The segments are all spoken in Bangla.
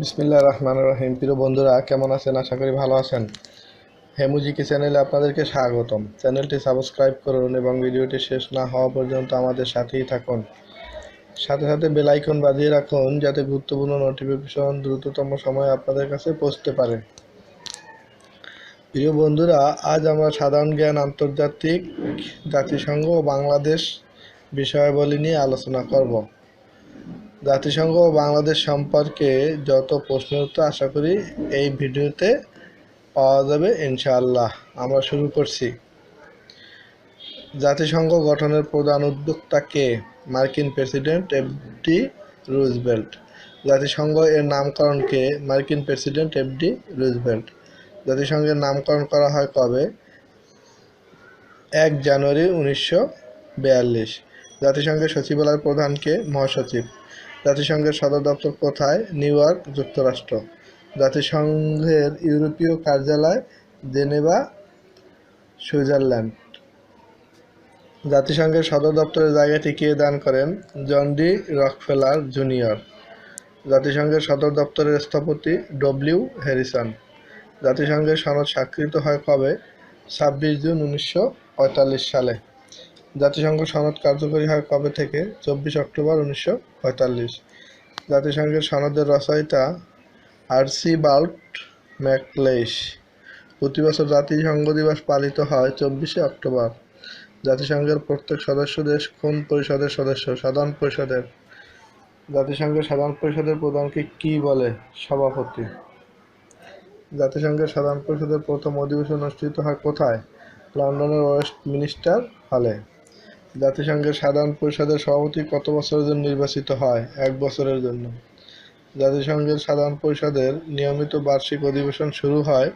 বিসমিল্লাহ রহমান রহিম। প্রিয় বন্ধুরা, কেমন আছেন? আশা করি ভালো আছেন। হেমুজিকি চ্যানেলে আপনাদেরকে স্বাগতম। চ্যানেলটি সাবস্ক্রাইব করুন এবং ভিডিওটি শেষ না হওয়া পর্যন্ত আমাদের সাথেই থাকুন। সাথে সাথে বেল আইকন বাজিয়ে রাখুন, যাতে গুরুত্বপূর্ণ নোটিফিকেশন দ্রুততম সময়ে আপনাদের কাছে পৌঁছতে পারে। প্রিয় বন্ধুরা, আজ আমরা সাধারণ জ্ঞান, আন্তর্জাতিক জাতিসংঘ ও বাংলাদেশ বিষয়াবলী নিয়ে আলোচনা করব। জাতিসংঘ ও বাংলাদেশ সম্পর্কে যত প্রশ্নের উত্তর আশা করি এই ভিডিওতে পাওয়া যাবে, ইনশাআল্লাহ। আমরা শুরু করছি। জাতিসংঘ গঠনের প্রধান উদ্যোক্তা কে? মার্কিন প্রেসিডেন্ট এফডি রুজভেল্ট। জাতিসংঘ এর নামকরণ কে? মার্কিন প্রেসিডেন্ট এফডি রুজভেল্ট। জাতিসংঘের নামকরণ করা হয় কবে? এক জানুয়ারি উনিশশো বিয়াল্লিশ। জাতিসংঘের সচিবালয়ের প্রধানকে মহাসচিব। জাতিসংঘের সদর দপ্তর কোথায়? নিউ ইয়র্ক, যুক্তরাষ্ট্র। জাতিসংঘের ইউরোপীয় কার্যালয় জেনেভা, সুইজারল্যান্ড। জাতিসংঘের সদর দপ্তরের জায়গাটি কে দান করেন জন ডি রকফেলার জুনিয়র। জাতিসংঘের সদর দপ্তরের স্থপতি ডব্লিউ হ্যারিসন। জাতিসংঘের সনদ স্বাক্ষরিত হয় কবে? ছাব্বিশ জুন উনিশশো পঁয়তাল্লিশ সালে। জাতিসংঘ সনদ কার্যকরী হয় কবে থেকে? চব্বিশ অক্টোবর উনিশশো পঁয়তাল্লিশ। জাতিসংঘের সনদের রচয়িতা আরসি বাল্ট ম্যাকলেইশ প্রতি বছর জাতিসংঘ দিবস পালিত হয় চব্বিশে অক্টোবর। জাতিসংঘের প্রত্যেক সদস্য দেশ কোন পরিষদের সদস্য? সাধারণ পরিষদের। জাতিসংঘের সাধারণ পরিষদের প্রধানকে কি বলে? সভাপতি। জাতিসংঘের সাধারণ পরিষদের প্রথম অধিবেশন অনুষ্ঠিত হয় কোথায়? লন্ডনের ওয়েস্ট মিনিস্টার হলে। জাতিসংঘের সাধারণ পরিষদের সভাপতি কত বছরের জন্য নির্বাচিত হয়? এক বছরের জন্য। জাতিসংঘের সাধারণ পরিষদের নিয়মিত বার্ষিক অধিবেশন শুরু হয়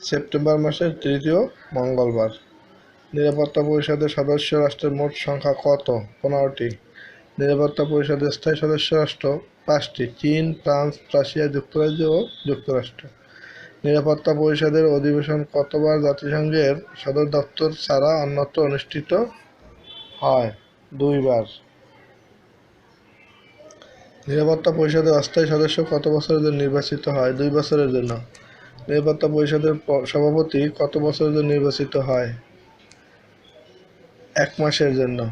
সেপ্টেম্বর মাসের তৃতীয় মঙ্গলবার। নিরাপত্তা পরিষদের সদস্য রাষ্ট্রের মোট সংখ্যা কত? পনেরোটি। নিরাপত্তা পরিষদের স্থায়ী সদস্য রাষ্ট্র পাঁচটি। চীন, ফ্রান্স, রাশিয়া, যুক্তরাজ্য ও যুক্তরাষ্ট্র। নিরাপত্তা পরিষদের অধিবেশন কতবার জাতিসংঘের সদর দপ্তর ছাড়া অন্যত্র অনুষ্ঠিত হয়? দুইবার। নিরাপত্তা পরিষদের অস্থায়ী সদস্য কত বছরের জন্য নির্বাচিত হয়? দুই বছরের জন্য। নিরাপত্তা পরিষদের সভাপতি কত বছরের জন্য নির্বাচিত হয়? এক মাসের জন্য।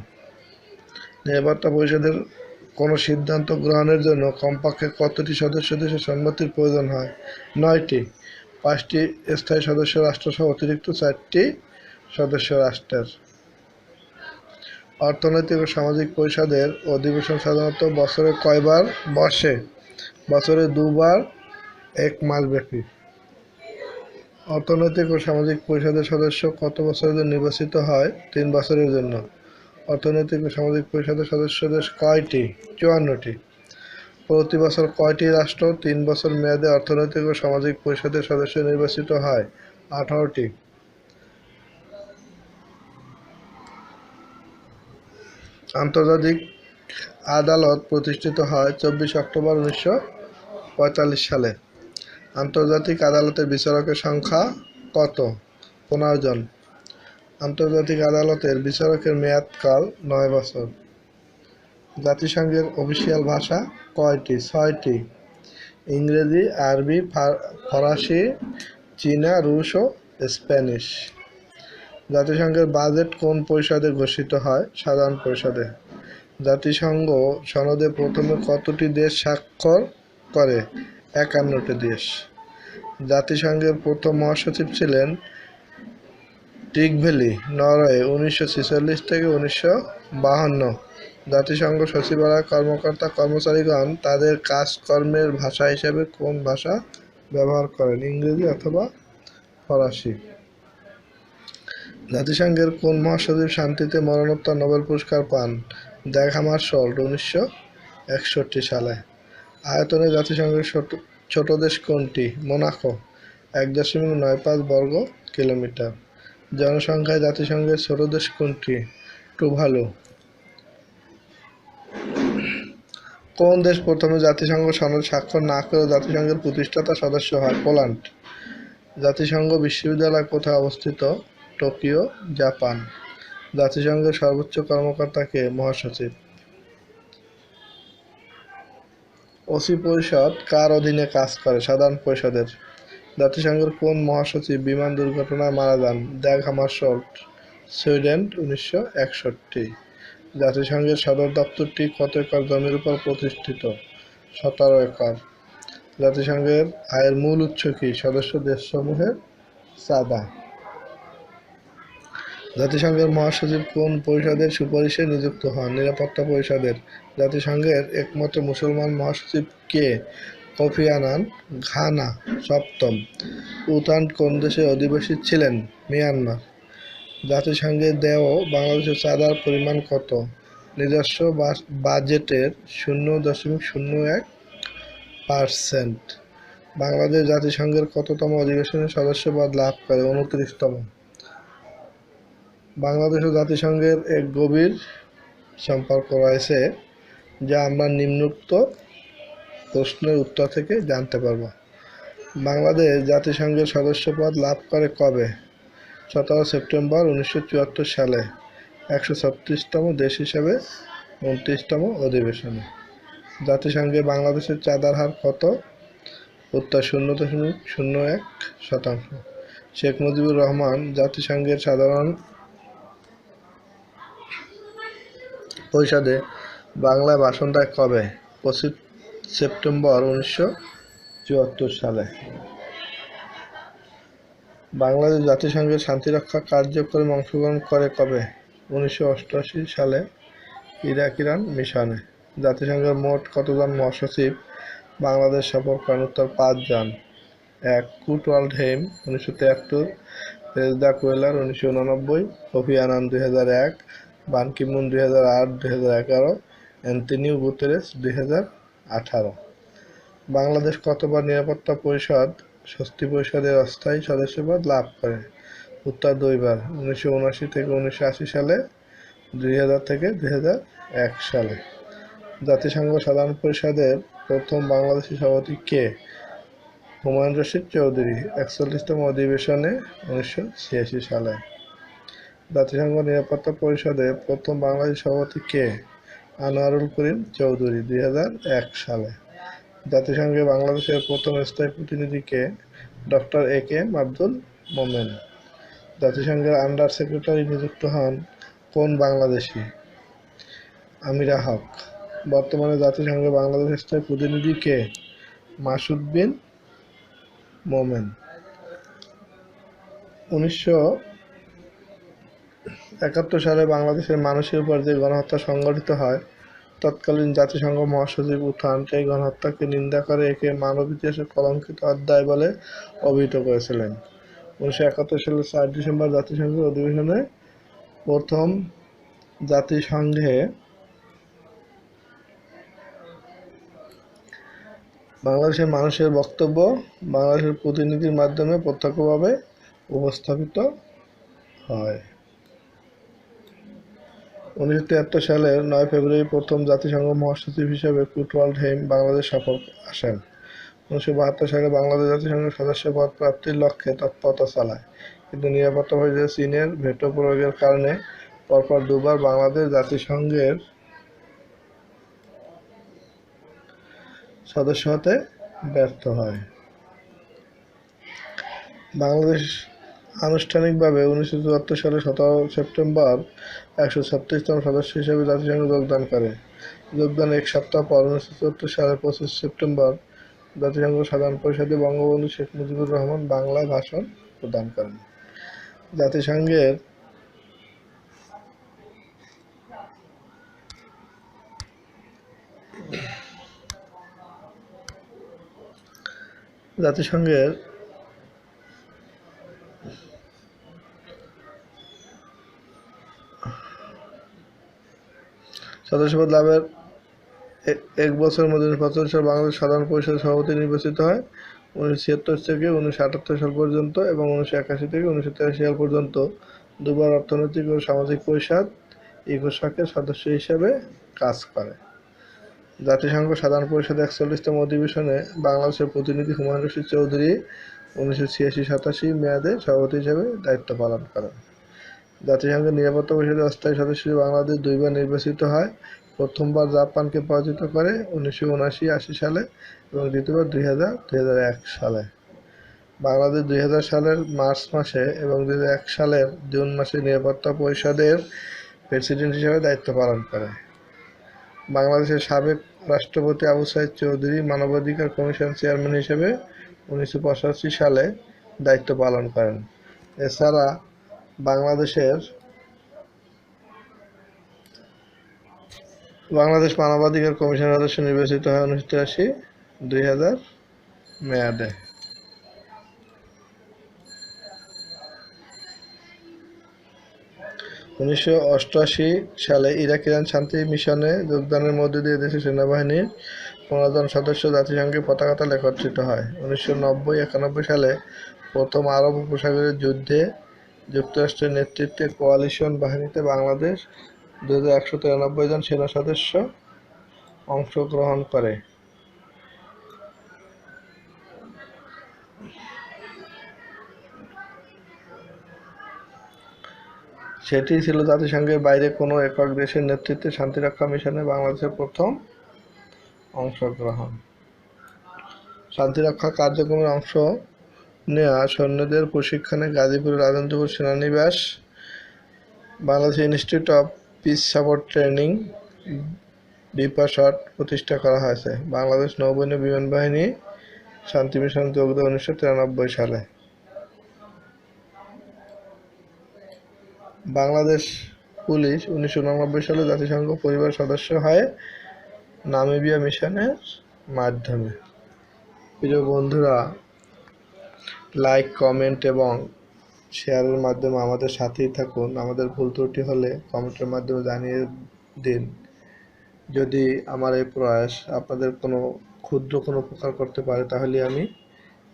নিরাপত্তা পরিষদের কোনো সিদ্ধান্ত গ্রহণের জন্য কমপক্ষে কতটি সদস্য দেশের সম্মতির প্রয়োজন হয়? নয়টি। পাঁচটি স্থায়ী সদস্য রাষ্ট্রসহ অতিরিক্ত চারটি সদস্য রাষ্ট্রের। অর্থনৈতিক ও সামাজিক পরিষদের অধিবেশন সাধারণত বছরে কয়বার বসে? বছরে দুবার, এক মাস ব্যাপী অর্থনৈতিক ও সামাজিক পরিষদের সদস্য কত বছরের জন্য নির্বাচিত হয়? তিন বছরের জন্য। অর্থনৈতিক ও সামাজিক পরিষদের সদস্য দেশ কয়টি? চুয়ান্নটি। প্রতি বছর কয়টি রাষ্ট্র তিন বছর মেয়াদে অর্থনৈতিক ও সামাজিক পরিষদের সদস্য নির্বাচিত হয়? আঠারোটি। আন্তর্জাতিক আদালত প্রতিষ্ঠিত হয় চব্বিশ অক্টোবর উনিশশো পঁয়তাল্লিশ সালে। আন্তর্জাতিক আদালতের বিচারকের সংখ্যা কত? পনেরো জন। আন্তর্জাতিক আদালতের বিচারকের মেয়াদকাল নয় বছর। জাতিসংঘের অফিসিয়াল ভাষা কয়টি? ছয়টি। ইংরেজি, আরবি ফরাসি, চীনা, রুশ ও স্প্যানিশ। জাতিসংঘের বাজেট কোন পরিষদে ঘোষিত হয়? সাধারণ পরিষদে। জাতিসংঘ সনদে প্রথমে কতটি দেশ স্বাক্ষর করে? একান্নটি দেশ। জাতিসংঘের প্রথম মহাসচিব ছিলেন টিকভ্যালি নরওয়ে, উনিশশো ছেচল্লিশ থেকে উনিশশো বাহান্ন। জাতিসংঘ সচিবালয় কর্মকর্তা কর্মচারীগণ তাদের কাজকর্মের ভাষা হিসেবে কোন ভাষা ব্যবহার করেন, ইংরেজি অথবা ফরাসি? জাতিসংঘের কোন মহাসচিব শান্তিতে মরণোত্তর নোবেল পুরস্কার পান? দ্যাগ হামারশোল্ড, উনিশশো একষট্টি সালে। আয়তনে জাতিসংঘের ছোট ছোট দেশ কোনটি? মোনাকো, এক দশমিক নয় পাঁচ বর্গ কিলোমিটার। জনসংখ্যায় জাতিসংঘের ছোট দেশ কোনটি? টুভালু কোন দেশ প্রথমে জাতিসংঘ সনদ স্বাক্ষর না করে জাতিসংঘের প্রতিষ্ঠাতা সদস্য হয়? পোল্যান্ড। জাতিসংঘ বিশ্ববিদ্যালয় কোথায় অবস্থিত? Tokyo, Japan. জাতিসংঘের সর্বোচ্চ কর্মকর্তাকে মহাসচিব। ওসি পরিষদ কার অধীনে কাজ করে? সাধারণ পরিষদের। জাতিসংঘের কোন মহাসচিব বিমান দুর্ঘটনায় মারা যান? দ্যাগ হামারশোল্ড সুইডেন, উনিশশো একষট্টি। জাতিসংঘের সদর দপ্তরটি কত একর জমির উপর প্রতিষ্ঠিত? সতেরো একর। জাতিসংঘের আয়ের মূল উৎস কি? সদস্য দেশসমূহের চাঁদা। জাতিসংঘের মহাসচিব কোন পরিষদের সুপারিশে নিযুক্ত হন? নিরাপত্তা পরিষদের। জাতিসংঘের একমাত্র মুসলমান মহাসচিব কে? কফি আনান ঘানা, সপ্তম। উতান কোন দেশে অধিবাসী ছিলেন? মিয়ানমার। জাতিসংঘের দেও বাংলাদেশের চাঁদার পরিমাণ কত? নিজস্ব বাজেটের শূন্য দশমিক শূন্য এক পার্সেন্ট। বাংলাদেশ জাতিসংঘের কততম অধিবেশনে সদস্যপদ লাভ করে? উনত্রিশতম। বাংলাদেশ ও জাতিসংঘের এক গভীর সম্পর্ক রয়েছে, যা আমরা নিম্নোক্ত প্রশ্নের উত্তর থেকে জানতে পারব। বাংলাদেশ জাতিসংঘের সদস্যপদ লাভ করে কবে? সতেরো সেপ্টেম্বর উনিশশো চুয়াত্তর সালে, একশো ছত্রিশতম দেশ হিসাবে উনত্রিশতম অধিবেশনে। জাতিসংঘে বাংলাদেশের চাঁদার হার কত? উত্তর শূন্য দশমিক শূন্য এক শতাংশ। শেখ মুজিবুর রহমান জাতিসংঘের সাধারণ পরিষদে বাংলায় ভাষণ কবে? পঁচিশ সেপ্টেম্বর উনিশশো চুয়াত্তর সালে। বাংলাদেশ জাতিসংঘের শান্তিরক্ষা কার্যক্রমে অংশগ্রহণ করে কবে? উনিশশো অষ্টআশি সালে ইরাক ইরান মিশনে। জাতিসংঘের মোট কতজন মহাসচিব? বাংলাদেশ সফর করেন উত্তর পাঁচজন এক, কুট ওয়ার্ল্ড হেম উনিশশো তিয়াত্তর রেজদা কোয়েলার, উনিশশো উনানব্বই। কফি আনান দুই হাজার এক। বানকিমুন দুই হাজার আট, দুই হাজার এগারো। অ্যান্টনিও গুতেরেস, দুই হাজার আঠারো। বাংলাদেশ কতবার নিরাপত্তা পরিষদ, স্বস্তি পরিষদের অস্থায়ী সদস্যপদ লাভ করে? উত্তর দুইবার, উনিশশো উনআশি থেকে উনিশশো আশি সালে, দুই হাজার থেকে দুই হাজার এক সালে। জাতিসংঘ সাধারণ পরিষদের প্রথম বাংলাদেশি সভাপতি কে? হুমায়ুন রশিদ চৌধুরী, একচল্লিশতম অধিবেশনে উনিশশো ছিয়াশি সালে। জাতিসংঘ নিরাপত্তা পরিষদে প্রথম বাংলাদেশ সভাপতি কে? আনোয়ারুল করিম চৌধুরী দুই সালে। জাতিসংঘে বাংলাদেশের প্রথম স্থায়ী প্রতিনিধি কে ডক্টর এ কে আব্দুল মোমেন। জাতিসংঘের আন্ডার সেক্রেটারি নিযুক্ত হন কোন বাংলাদেশি? আমিরা হক। বর্তমানে জাতিসংঘে বাংলাদেশের স্থায়ী প্রতিনিধি কে? মাসুদ বিন মোমেন। উনিশশো একাত্তর সালে বাংলাদেশের মানুষের উপর যে গণহত্যা সংগঠিত হয়। তৎকালীন জাতিসংঘ মহাসচিব উত্থান সেই গণহত্যাকে নিন্দা করে একে মানব ইতিহাসের কলঙ্কিত অধ্যায় বলে অভিহিত করেছিলেন। উনিশশো একাত্তর সালের চার ডিসেম্বর জাতিসংঘের অধিবেশনে প্রথম জাতিসংঘে বাংলাদেশের মানুষের বক্তব্য বাংলাদেশের প্রতিনিধির মাধ্যমে প্রত্যক্ষভাবে উপস্থাপিত হয়। উনিশশো তিয়াত্তর সালের নয় ফেব্রুয়ারি প্রথম জাতিসংঘ মহাসচিব হিসেবে কুটওয়াল্ড হেইম বাংলাদেশ সফর আসেন। উনিশশো বাহাত্তর সালে বাংলাদেশ জাতিসংঘের সদস্য পদ প্রাপ্তির লক্ষ্যে তৎপরতা চালায়। কিন্তু নিরাপত্তা পরিষদে চীনের ভেটো প্রয়োগের কারণে পরপর দুবার বাংলাদেশ জাতিসংঘের সদস্য হতে ব্যর্থ হয়। বাংলাদেশ আনুষ্ঠানিকভাবে উনিশশো চুয়াত্তর সালে সতেরো সেপ্টেম্বর একশো ছত্রিশতম সদস্য হিসেবে জাতিসংঘে যোগদান করে। যোগদান এক সপ্তাহ পর উনিশশো চুয়াত্তর সালের পঁচিশ সেপ্টেম্বর জাতিসংঘ সাধারণ পরিষদে বঙ্গবন্ধু শেখ মুজিবুর রহমান বাংলা ভাষণ প্রদান করেন। জাতিসংঘের জাতিসংঘের সদস্যপদ লাভের এক বছরের মধ্যে উনিশশো পঁচাত্তর সাল বাংলাদেশ সাধারণ পরিষদের সভাপতি নির্বাচিত হয়। উনিশশো ছিয়াত্তর থেকে উনিশশো আটাত্তর সাল পর্যন্ত এবং উনিশশো একাশি থেকে উনিশশো তিরাশি সাল পর্যন্ত দুবার অর্থনৈতিক ও সামাজিক পরিষদ ইকোসাকের সদস্য হিসেবে কাজ করে। জাতিসংঘ সাধারণ পরিষদের একচল্লিশতম অধিবেশনে বাংলাদেশের প্রতিনিধি হুমায়ুন রশিদ চৌধুরী উনিশশো ছিয়াশি সাতাশি মেয়াদে সভাপতি হিসেবে দায়িত্ব পালন করেন। জাতিসংঘের নিরাপত্তা পরিষদের অস্থায়ী সদস্য বাংলাদেশ দুইবার নির্বাচিত হয়। প্রথমবার জাপানকে পরাজিত করে উনিশশো উনআশি আশি সালে এবং দ্বিতীয়বার দুই হাজার দুই হাজার এক সালে। বাংলাদেশ দুই হাজার সালের মার্চ মাসে এবং দুই হাজার এক সালের জুন মাসে নিরাপত্তা পরিষদের প্রেসিডেন্ট হিসেবে দায়িত্ব পালন করে। বাংলাদেশের সাবেক রাষ্ট্রপতি আবু সাইদ চৌধুরী মানবাধিকার কমিশন চেয়ারম্যান হিসেবে উনিশশো পঁচাশি সালে দায়িত্ব পালন করেন। এছাড়া বাংলাদেশের বাংলাদেশ মানবাধিকার কমিশন সদস্য নির্বাচিত হয় উনিশশো তিরাশি, দুই হাজার মেয়াদে। উনিশশো অষ্টআশি সালে ইরাক ইরান শান্তি মিশনে যোগদানের মধ্য দিয়ে দেশের সেনাবাহিনীর পনেরো জন সদস্য জাতিসংঘের পতাকাতে একত্রিত হয়। উনিশশো নব্বই একানব্বই সালে প্রথম আরব উপসাগরের যুদ্ধে যুক্তরাষ্ট্রের নেতৃত্বে কোয়ালিশন বাহিনীতে বাংলাদেশ দু হাজার একশো তিরানব্বই জন সেনা সদস্য অংশগ্রহণ করে। সেটি ছিল জাতিসংঘের বাইরে কোনো একক দেশের নেতৃত্বে শান্তিরক্ষা মিশনে বাংলাদেশের প্রথম অংশগ্রহণ। শান্তিরক্ষা কার্যক্রমের অংশ নেওয়া সৈন্যদের প্রশিক্ষণে গাজীপুরের Rajendrapur সেনানিবাস, Bangladesh institute of peace support training বিপাশট প্রতিষ্ঠা করা হয়েছে। বাংলাদেশ নৌবাহিনী বিমান বাহিনী শান্তি মিশন যোগ দেয় উনিশশো তিরানব্বই সালে। বাংলাদেশ পুলিশ উনিশশো উননব্বই সালে জাতিসংঘ পরিবার সদস্য হয় নামিবিয়া মিশনের মাধ্যমে। প্রিয় বন্ধুরা লাইক কমেন্ট এবং শেয়ারের মাধ্যমে আমাদের সাথেই থাকুন। আমাদের ভুল ত্রুটি হলে কমেন্টের মাধ্যমে জানিয়ে দিন। যদি আমার এই প্রয়াস আপনাদের কোনো ক্ষুদ্র কোনো উপকার করতে পারে, তাহলে আমি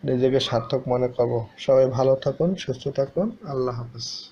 নিজেকে সার্থক মনে করব। সবাই ভালো থাকুন, সুস্থ থাকুন। আল্লাহ হাফেজ।